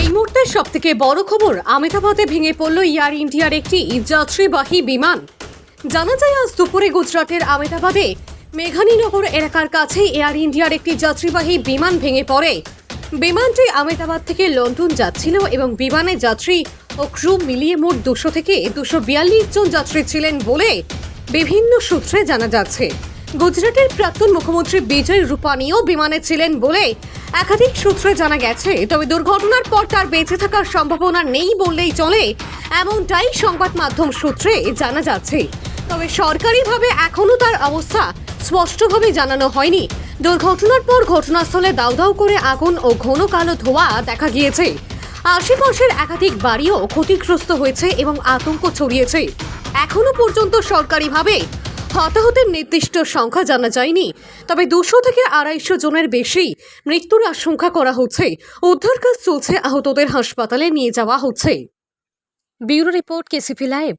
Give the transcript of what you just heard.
এই মুহূর্তে সব থেকে বড় খবর, আমেদাবাদে ভেঙে পড়ল এয়ার ইন্ডিয়ার একটি যাত্রীবাহী বিমান। জানা যায়, আজ দুপুরে গুজরাটের আমেদাবাদে মেঘানীনগর এলাকার কাছে এয়ার ইন্ডিয়ার একটি যাত্রীবাহী বিমান ভেঙে পড়ে। বিমানটি আমেদাবাদ থেকে লন্ডন যাচ্ছিল এবং বিমানে যাত্রী ও ক্রু মিলিয়ে মোট দুশো থেকে দুশো বিয়াল্লিশ জন যাত্রী ছিলেন বলে বিভিন্ন সূত্রে জানা যাচ্ছে। গুজরাটের প্রাক্তন মুখ্যমন্ত্রী বিজয় রূপানীও বিমানে ছিলেন বলে একাধিক সূত্রে জানা গেছে, তবে দুর্ঘটনার পর তার বেঁচে থাকার সম্ভাবনা নেই বললেই চলে। এমনটাই সংবাদ মাধ্যম সূত্রে জানা যাচ্ছে। তবে সরকারিভাবে এখনও তার অবস্থা স্পষ্টভাবে জানানো হয়নি। দুর্ঘটনার পর ঘটনাস্থলে দাউ দাউ করে আগুন ও ঘন কালো ধোঁয়া দেখা গিয়েছে। আশেপাশের একাধিক বাড়িও ক্ষতিগ্রস্ত হয়েছে এবং আতঙ্ক ছড়িয়েছে। এখনও পর্যন্ত সরকারিভাবে হতাহতের নির্দিষ্ট সংখ্যা জানা যায়নি, তবে দুশো থেকে আড়াইশো জনের বেশি মৃত্যুর আশঙ্কা করা হচ্ছে। উদ্ধার কাজ চলছে, আহতদের হাসপাতালে নিয়ে যাওয়া হচ্ছে। Bureau report, KCP live.